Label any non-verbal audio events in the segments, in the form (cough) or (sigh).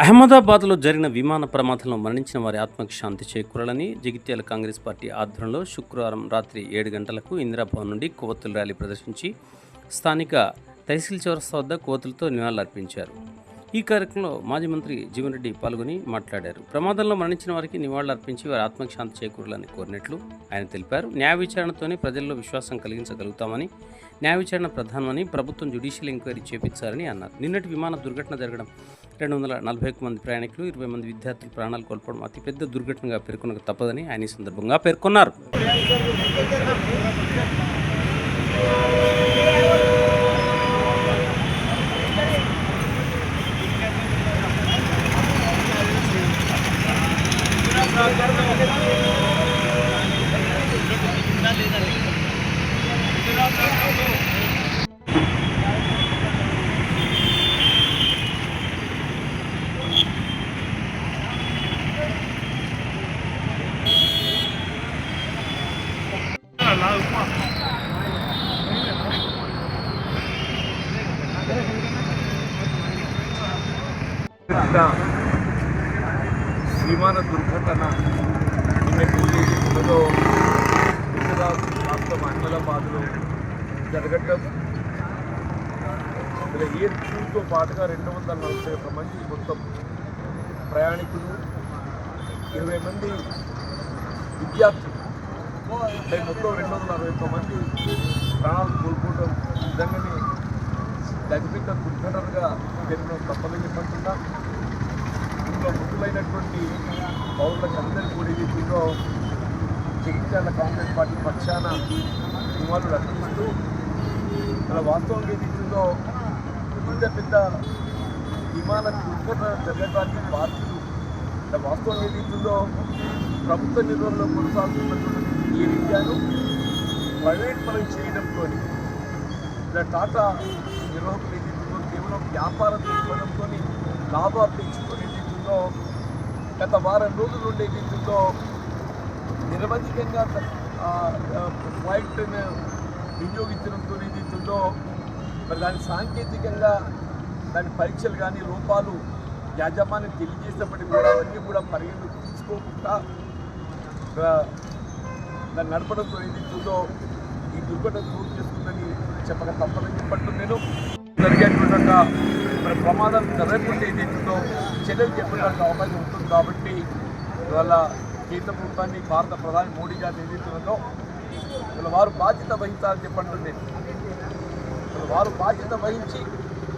అహ్మదాబాద్లో జరిగిన విమాన ప్రమాదంలో మరణించిన వారి ఆత్మకు శాంతి చేకూరాలని జగిత్యాల కాంగ్రెస్ పార్టీ ఆధ్వర్యంలో శుక్రవారం రాత్రి ఏడు గంటలకు ఇందిరాభవన్ నుండి కోవత్తులు ర్యాలీ ప్రదర్శించి స్థానిక తహసీల్ చౌరస్తా వద్ద కోతులతో నివాళులర్పించారు ఈ కార్యక్రమంలో మాజీ మంత్రి జీవన్ రెడ్డి పాల్గొని మాట్లాడారు. ప్రమాదంలో మరణించిన వారికి నివాళులర్పించి వారి ఆత్మకు శాంతి చేకూరాలని కోరినట్లు ఆయన తెలిపారు. న్యాయ విచారణతోనే ప్రజల్లో విశ్వాసం కలిగించగలుగుతామని న్యాయ విచారణ ప్రధానమని ప్రభుత్వం జ్యుడిషియల్ ఎంక్వైరీ చేపించాలని అన్నారు. నిన్నటి విమాన దుర్ఘటన జరగడం రెండు వందల నలభై ఒక్క మంది ప్రయాణికులు ఇరవై మంది విద్యార్థులు ప్రాణాలు కోల్పోవడం అతిపెద్ద దుర్ఘటనగా పేర్కొనక తప్పదని ఆయన ఈ సందర్భంగా పేర్కొన్నారు. పెద్ద విమాన దుర్ఘటన. నిన్నటి ఉదయంలో గుజరాత్ రాష్ట్రం అహ్మదాబాద్లో జరగటం. ఇలా ఏ క్రూతో పాటుగా రెండు వందల నలభై ఒక్క మంది మొత్తం ప్రయాణికులు ఇరవై మంది విద్యార్థులు మొత్తం రెండు వందల అరవై ఒక్క మంది ప్రాణాలు కోల్పోవడం నిజంగానే తగ్గిపెట్ట దుర్ఘటనగా జరిగిన తప్పదని చెప్పంటున్నా ఇందులో మృతులైనటువంటి పౌరులకు అందరికీ కూడా దీంట్లో జగిత్యాల కాంగ్రెస్ పార్టీ పక్షాన నివాళులు అర్పిస్తూ మన వాస్తవం ఏదైతుందో పెద్ద పెద్ద విమాన దుర్ఘటన జరగడానికి బాధ్యులు. అంటే వాస్తవం ఏదైతుందో ప్రభుత్వ నిర్వహణలో కొనసాగుతున్నటువంటి ఈ ఇండియాను ప్రైవేట్ పరం చేయడంతో ఇలా టాటా నిర్వాహకులు ఏదైతుందో కేవలం వ్యాపార దృక్పథంతో లాభాపేక్షతో ఏదైతుందో గత వారం రోజులు ఉండే ఏదైతుందో నిరవధికంగా ఫ్లైట్ను వినియోగించడంతో ఏదైతుందో మరి దాని సాంకేతికంగా దాని పరీక్షలు కానీ లోపాలు యాజమాన్యం తెలియజేసినప్పటికీ కూడా అవన్నీ కూడా పరిగణలోకి తీసుకోకుండా దాన్ని నడపడంతో ఏదైతుందో ఈ దుర్ఘటన చోటు చేసుకుందని చెప్పక తప్పదని చెప్పట్టు నేను జరిగేటువంటి మరి ప్రమాదం జరగకుండా ఏదైతుందో చర్యలు చెప్పడానికి అవకాశం ఉంటుంది కాబట్టి ఇవాళ కేంద్ర ప్రభుత్వాన్ని భారత ప్రధాని మోడీ గారు ఏదైతుందో ఇవాళ వారు బాధ్యత వహించాలని చెప్పండి నేను వారు బాధ్యత వహించి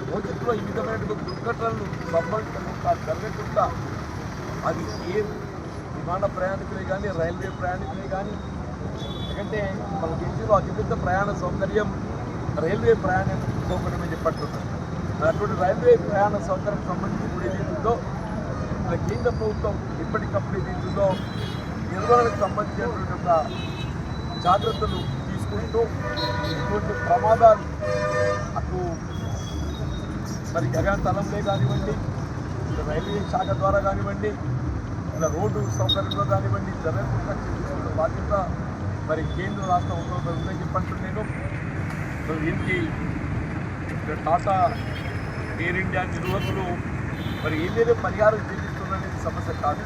భవిష్యత్తులో ఈ విధమైనటువంటి దుర్ఘటనలు సంభవించకుండా జరగకుండా అది ఏ విమాన ప్రయాణికులే కానీ రైల్వే ప్రయాణికులే కానీ ఎందుకంటే మన దేశంలో అతిపెద్ద ప్రయాణ సౌకర్యం రైల్వే ప్రయాణం. సౌకర్యమే చెప్పట్టున్నారు. మరి అటువంటి రైల్వే ప్రయాణ సౌకర్యం సంబంధించి కూడా ఏదైతుందో కేంద్ర ప్రభుత్వం ఎప్పటికప్పుడు ఏదైతుందో నిర్వహణకు సంబంధించినటువంటి ఒక జాగ్రత్తలు తీసుకుంటూ ఇటువంటి ప్రమాదాలు అటు మరి గగనతలంలో కానివ్వండి రైల్వే శాఖ ద్వారా కానివ్వండి ఇలా రోడ్డు సౌకర్యంలో కానివ్వండి జరగకుండా చేసుకున్న బాధ్యత మరి కేంద్ర రాష్ట్ర ఉద్యోగులు ఉందని చెప్పంటున్నాను నేను దీనికి టాటా ఎయిర్ ఇండియా నిర్వహకులు మరి ఏదైతే పరిహారం చెల్లిస్తుందనేది సమస్య కాదు.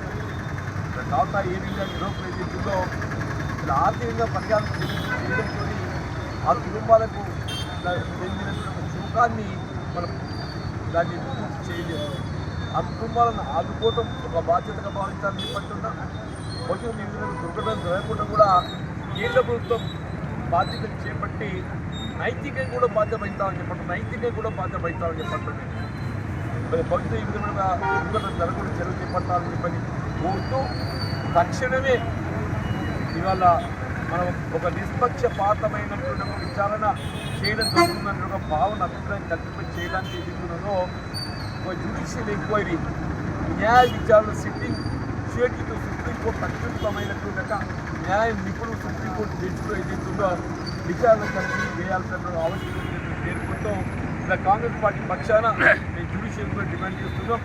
టాటా ఎయిర్ ఇండియా నిర్వాహకులు ఏదైతుందో ఇలా ఆర్థికంగా పరిహారం చెల్లించడంతో ఆ కుటుంబాలకు చెందినటువంటి సుఖాన్ని మనం దాన్ని పూర్తి చేయలేము. ఆ కుటుంబాలను ఆదుకోవటం ఒక బాధ్యతగా భావించాలని చెప్పంటున్నా. భవిష్యత్తు నిధులను దుర్ఘటన జరగకుండా కూడా కేంద్ర ప్రభుత్వం బాధ్యతలు చేపట్టి నైతికంగా కూడా బాధ్యత వహిస్తామని చెప్పండి. నైతికంగా కూడా బాధ్యత వహిస్తామని చెప్పండి. మరి భవిష్యత్తు ఈ విధమైన దుర్ఘటన జరగకుండా చర్యలు చేపట్టాలని చెప్పని కోరుతూ తక్షణమే ఇవాళ మనం ఒక నిష్పక్షపాతమైనటువంటి ఒక విచారణ చేయడం జరుగుతుందని ఒక భావన అభిప్రాయం కల్పింప చేయడానికి ఎదుగుతుందో ఒక జ్యుడిషియల్ ఎంక్వైరీ న్యాయ విచారణ సిట్టింగ్ షేటితో సుప్రీంకోర్టు అత్యుత్తమైనటువంటి ఒక న్యాయ నిపుణులు సుప్రీంకోర్టు జడ్జిలో ఏదైతుందో విచారణ కలిపి వేయాల్సిన ఆవశ్యకత పేర్కొంటూ ఇలా కాంగ్రెస్ పార్టీ పక్షాన (coughs) మేము జ్యుడిషియల్ డిమాండ్ చేస్తున్నాం.